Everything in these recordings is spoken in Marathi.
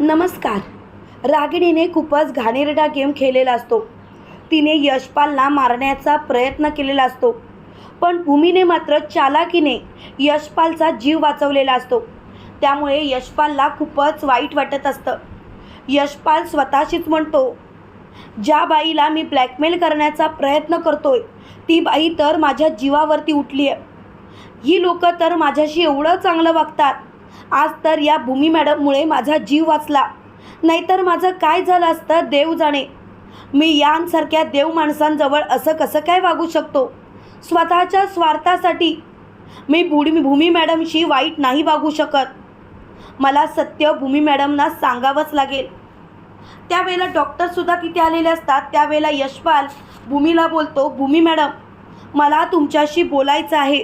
नमस्कार. रागिणीने खूपच घाणेरडा गेम खेळलेला असतो. तिने यशपालला मारण्याचा प्रयत्न केलेला असतो. पण भूमीने मात्र चालाकीने यशपालचा जीव वाचवलेला असतो. त्यामुळे यशपालला खूपच वाईट वाटत असतं. यशपाल स्वतःशीच म्हणतो ज्या बाईला मी ब्लॅकमेल करण्याचा प्रयत्न करतोय ती बाई तर माझ्या जीवावरती उठली आहे ही लोकं तर माझ्याशी एवढं चांगलं वागतात. आज तर या भूमी मॅडममुळे माझा जीव वाचला. नाहीतर माझं काय झालं असतं देव जाणे. मी यांसारख्या देव माणसांजवळ असं कसं काय वागू शकतो? स्वतःच्या स्वार्थासाठी मी भूमी भूमी मॅडमशी वाईट नाही वागू शकत. मला सत्य भूमी मॅडमना सांगावंच लागेल. त्यावेळेला डॉक्टरसुद्धा तिथे आलेले असतात. त्यावेळेला यशपाल भूमीला बोलतो भूमी मॅडम मला तुमच्याशी बोलायचं आहे.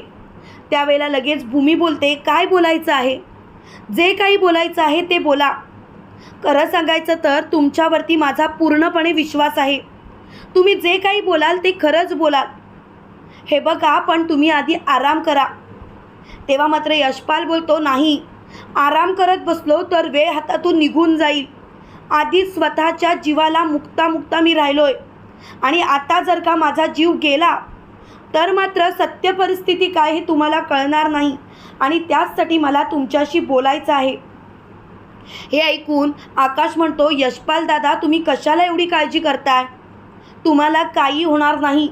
त्यावेळेला लगेच भूमी बोलते काय बोलायचं आहे? जे काही बोलायचं आहे ते बोला. खरं सांगायचं तर तुमच्यावरती माझा पूर्णपणे विश्वास आहे. तुम्ही जे काही बोलाल ते खरंच बोलाल. हे बघा पण तुम्ही आधी आराम करा. तेव्हा मात्र यशपाल बोलतो नाही आराम करत बसलो तर वेळ हातातून निघून जाईल. आधी स्वतःच्या जीवाला मुक्ता मुक्ता मी राहिलोय. आणि आता जर का माझा जीव गेला तर मात्र सत्य परिस्थिती काय हे तुम्हाला कळणार नाही आणि त्याचसाठी मला तुमच्याशी बोलायचं आहे. हे ऐकून आकाश म्हणतो यशपाल दादा तुम्ही कशाला एवढी काळजी करताय? तुम्हाला काही होणार नाही.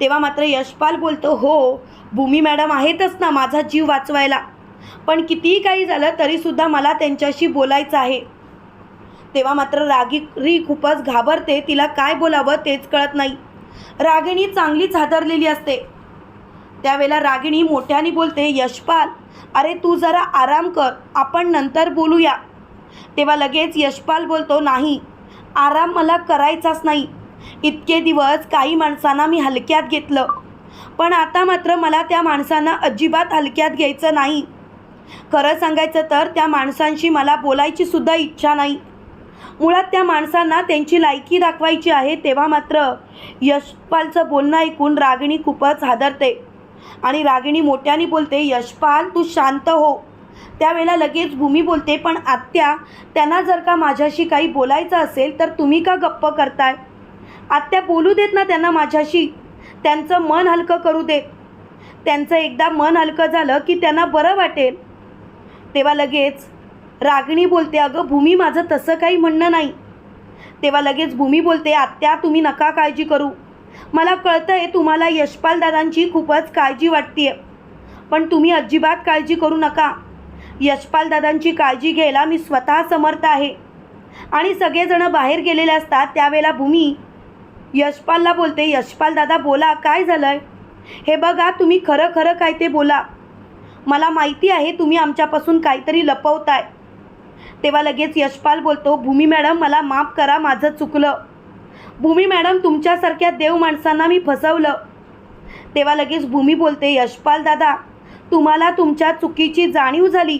तेव्हा मात्र यशपाल बोलतो हो भूमी मॅडम आहेतच ना माझा जीव वाचवायला. पण कितीही काही झालं तरीसुद्धा मला त्यांच्याशी बोलायचं आहे. तेव्हा मात्र रागी री खूपच घाबरते तिला काय बोलावं तेच कळत नाही. रागिणी चांगलीच हादरलेली असते. त्यावेळेला रागिणी मोठ्याने बोलते यशपाल अरे तू जरा आराम कर आपण नंतर बोलूया. तेव्हा लगेच यशपाल बोलतो नाही आराम मला करायचाच नाही. इतके दिवस काही माणसांना मी हलक्यात घेतलं. पण आता मात्र मला त्या माणसांना अजिबात हलक्यात घ्यायचं नाही. खरं सांगायचं तर त्या माणसांशी मला बोलायची सुद्धा इच्छा नाही. मुळात त्या माणसांना त्यांची लायकी दाखवायची आहे तेव्हा मात्र यशपालचं बोलणं ऐकून रागिणी खूपच हादरते. आणि रागिणी मोठ्याने बोलते यशपाल तू शांत हो. त्यावेळेला लगेच भूमी बोलते पण आत्या त्यांना जर का माझ्याशी काही बोलायचं असेल तर तुम्ही का गप्प करताय? आत्या बोलू देत ना त्यांना माझ्याशी. त्यांचं मन हलकं करू देत त्यांचं एकदा मन हलकं झालं की त्यांना बरं वाटेल. तेव्हा लगेच रागिणी बोलते अगं भूमी माझं तसं काही म्हणणं नाही. तेव्हा लगेच भूमी बोलते आत्या तुम्ही नका काळजी करू. मला कळतं आहे तुम्हाला यशपाल दादांची खूपच काळजी वाटते पण तुम्ही अजिबात काळजी करू नका. यशपाल दादांची काळजी घ्यायला मी स्वतः समर्थ आहे. आणि सगळेजणं बाहेर गेलेले असतात. त्यावेळेला भूमी यशपालला बोलते यशपाल दादा बोला काय झालं आहे हे बघा तुम्ही खरं खरं काय ते बोला. मला माहिती आहे तुम्ही आमच्यापासून काहीतरी लपवताय. तेव्हा लगेच यशपाल बोलतो भूमी मॅडम मला माफ करा माझं चुकलं. भूमी मॅडम तुमच्यासारख्या देव माणसांना मी फसवलं. तेव्हा लगेच भूमी बोलते यशपाल दादा तुम्हाला तुमच्या चुकीची जाणीव झाली.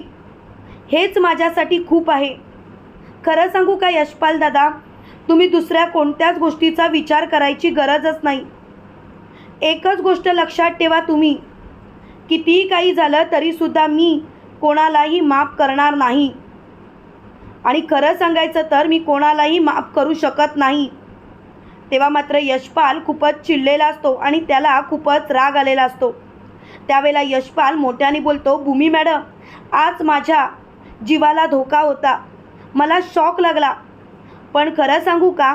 हेच माझ्यासाठी खूप आहे. खरं सांगू का यशपाल दादा तुम्ही दुसऱ्या कोणत्याच गोष्टीचा विचार करायची गरजच नाही. एकच गोष्ट लक्षात ठेवा तुम्ही. कितीही काही झालं तरीसुद्धा मी कोणालाही माफ करणार नाही. आणि खरं सांगायचं तर मी कोणालाही माफ करू शकत नाही. तेव्हा मात्र यशपाल खूपच चिडलेला असतो आणि त्याला खूपच राग आलेला असतो. त्यावेळेला यशपाल मोठ्याने बोलतो भूमी मॅडम आज माझ्या जीवाला धोका होता. मला शॉक लागला. पण खरं सांगू का?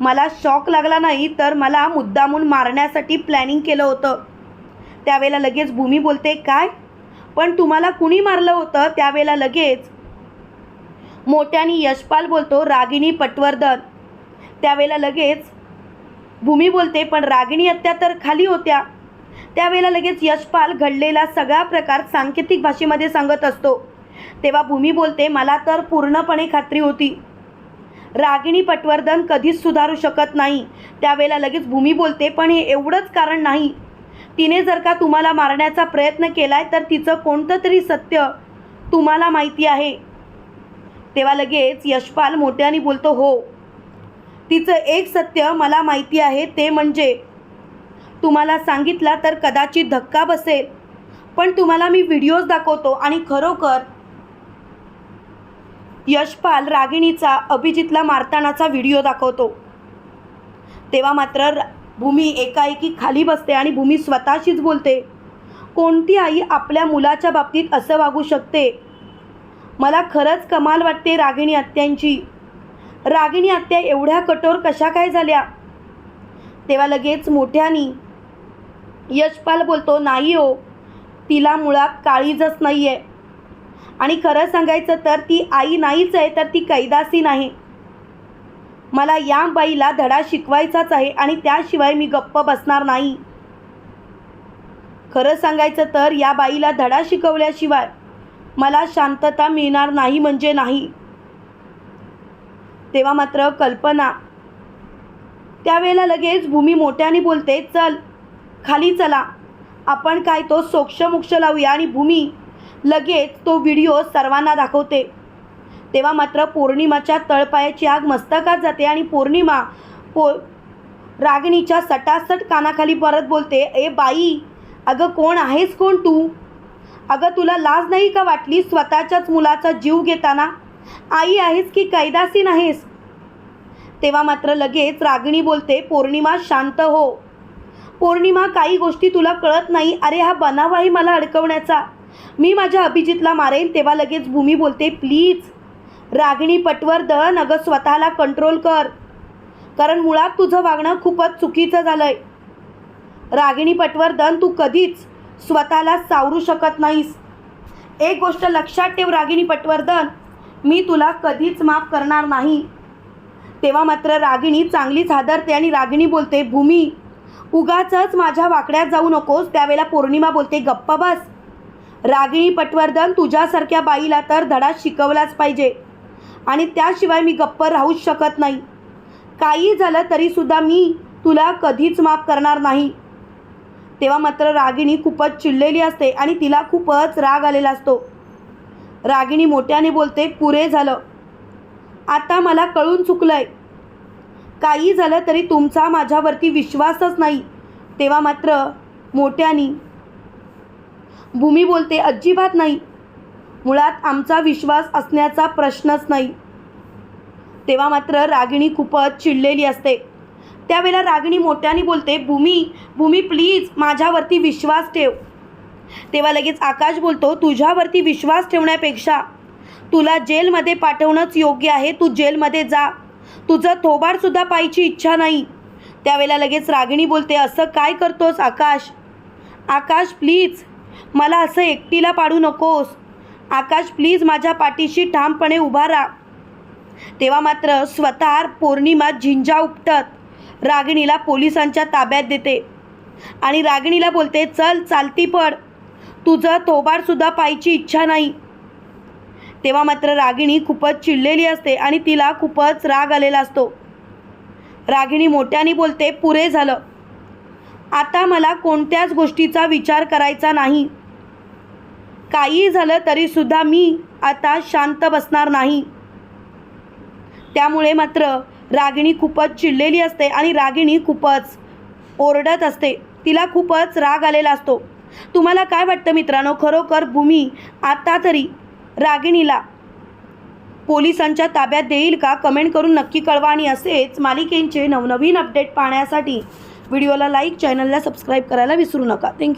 मला शॉक लागला नाही तर मला मुद्दामून मारण्यासाठी प्लॅनिंग केलं होतं. त्यावेळेला लगेच भूमी बोलते काय? पण तुम्हाला कुणी मारलं होतं? त्यावेळेला लगेच मोठ्याने यशपाल बोलतो रागिणी पटवर्धन. त्यावेळेला लगेच भूमी बोलते पण रागिणी हत्या तर खाली होत्या. त्यावेळेला लगेच यशपाल घडलेला सगळा प्रकार सांकेतिक भाषेमध्ये सांगत असतो. तेव्हा भूमी बोलते मला तर पूर्णपणे खात्री होती. रागिणी पटवर्धन कधीच सुधारू शकत नाही. त्यावेळेला लगेच भूमी बोलते पण हे एवढंच कारण नाही. तिने जर का तुम्हाला मारण्याचा प्रयत्न केलाय तर तिचं कोणतं तरी सत्य तुम्हाला माहिती आहे. तेव्हा लगेच यशपाल मोठ्याने बोलतो हो. तिचं एक सत्य मला माहिती आहे ते म्हणजे तुम्हाला सांगितला तर कदाचित धक्का बसेल पण तुम्हाला मी व्हिडिओज दाखवतो आणि खरोखर यशपाल रागिणीचा अभिजितला मारतानाचा व्हिडिओ दाखवतो. तेव्हा मात्र भूमी एकाएकी खाली बसते आणि भूमी स्वतःशीच बोलते कोणती आई आपल्या मुलाच्या बाबतीत असं वागू शकते? मला खरंच कमाल वाटते रागिणी आत्यांची. रागिणी आत्या एवढ्या कठोर कशा काय झाल्या? तेव्हा लगेच मोठ्यानी यशपाल बोलतो नाही हो तिला मुळात काळीजच नाही आहे आणि खरं सांगायचं तर ती आई नाहीच आहे तर ती कैदासी नाही. मला या बाईला धडा शिकवायचाच आहे आणि त्याशिवाय मी गप्प बसणार नाही. खरं सांगायचं तर या बाईला धडा शिकवल्याशिवाय मला शांतता मिळणार नाही म्हणजे नाही. तेव्हा मात्र कल्पना. त्यावेळेला लगेच भूमी मोठ्याने बोलते चल खाली चला. आपण काय तो सोक्षमोक्ष लावूया? आणि भूमी लगेच तो व्हिडिओ सर्वांना दाखवते. तेव्हा मात्र पौर्णिमाच्या तळपायाची आग मस्तकात जाते आणि पौर्णिमा पो रागिणीच्या सटासट कानाखाली परत बोलते ए बाई अगं कोण आहेस कोण तू? अगं तुला लाज नाही का वाटली स्वतःच्याच मुलाचा जीव घेताना? आई आहेस की कैदासी नाहीस? तेव्हा मात्र लगेच रागिणी बोलते पौर्णिमा शांत हो. पौर्णिमा काही गोष्टी तुला कळत नाही? अरे हा बनावाही मला अडकवण्याचा. मी माझ्या अभिजितला मारेन? तेव्हा लगेच भूमी बोलते प्लीज. रागिणी पटवर्धन अगं स्वतःला कंट्रोल कर. कारण मुळात तुझं वागणं खूपच चुकीचं झालं आहे रागिणी पटवर्धन तू कधीच स्वतःला सावरू शकत नाहीस. एक गोष्ट लक्षात ठेव रागिणी पटवर्धन मी तुला कधीच माफ करणार नाही. तेव्हा मात्र रागिणी चांगलीच हादरते आणि रागिणी बोलते भूमी उगाचच माझ्या वाकड्यात जाऊ नकोस त्यावेळेला पौर्णिमा बोलते गप्पा बस. रागिणी पटवर्धन तुझ्यासारख्या बाईला तर धडा शिकवलाच पाहिजे आणि त्याशिवाय मी गप्प राहूच शकत नाही. काही झालं तरीसुद्धा मी तुला कधीच माफ करणार नाही. तेव्हा मात्र रागिणी खूपच चिडलेली असते आणि तिला खूपच राग आलेला असतो. रागिणी मोठ्याने बोलते पुरे झालं. आता मला कळून चुकलंय. काही झालं तरी तुमचा माझ्यावरती विश्वासच नाही. तेव्हा मात्र मोठ्यानी भूमी बोलते अजिबात नाही. मुळात आमचा विश्वास असण्याचा प्रश्नच नाही. तेव्हा मात्र रागिणी खूपच चिडलेली असते. त्यावेळेला रागिणी मोठ्याने बोलते भूमी भूमी प्लीज माझ्यावरती विश्वास ठेव. तेव्हा लगेच आकाश बोलतो तुझ्यावरती विश्वास ठेवण्यापेक्षा तुला जेलमध्ये पाठवणंच योग्य आहे तू जेलमध्ये जा. तुझं थोबाडसुद्धा पाहायची इच्छा नाही. त्यावेळेला लगेच रागिणी बोलते असं काय करतोस आकाश? आकाश प्लीज मला असं एकटीला पाडू नकोस. आकाश प्लीज माझ्या पाठीशी ठामपणे उभा राहा. तेव्हा मात्र स्वतः पौर्णिमा झिंजा उपटत. रागिणीला पोलिसांच्या ताब्यात देते. आणि रागिणीला बोलते चल चालती पड तुझं थोबाडसुद्धा पाहायची इच्छा नाही. तेव्हा मात्र रागिणी खूपच चिडलेली असते आणि तिला खूपच राग आलेला असतो. रागिणी मोठ्याने बोलते पुरे झालं. आता मला कोणत्याच गोष्टीचा विचार करायचा नाही. काही झालं तरीसुद्धा मी आता शांत बसणार नाही. त्यामुळे मात्र रागिणी खूपच चिडलेली असते आणि रागिणी खूपच ओरडत असते. तिला खूपच राग आलेला असतो. तुम्हाला काय वाटतं मित्रांनो? खरोखर भूमी आता तरी रागिणीला पोलिसांच्या ताब्यात देईल का? कमेंट करून नक्की कळवा आणि असेच मालिकेंचे नवनवीन अपडेट पाहण्यासाठी व्हिडिओला लाईक चॅनलला सबस्क्राईब करायला विसरू नका. थँक्यू